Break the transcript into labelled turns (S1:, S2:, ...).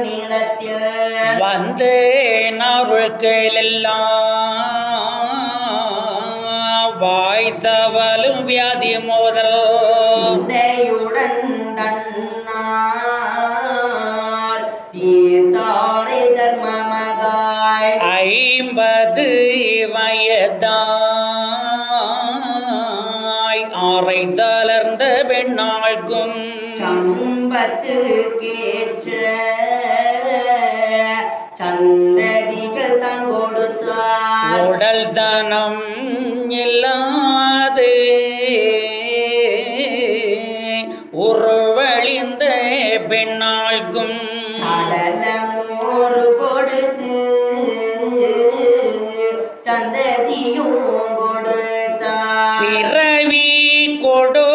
S1: நிலத்தில்.
S2: வந்தேன் அருள்களெல்லாம் வாய்த்தவளும் வியாதி முதல்.
S1: சிந்தையுடன் தன்னார் தீர்த்தாரை தர்மமதாய்.
S2: ஐம்பது வயதாய் ஆரை தளர்ந்த பெண்ணாள்கும்.
S1: சம்பத்து கேற்ற சந்ததிகள் தான் கொடுத்தார்.
S2: உடல் தனம் இல்லாது உருவழிந்த பெண்ணாள்கும்.
S1: சடலமோறு கொடுத்து சந்த 过道。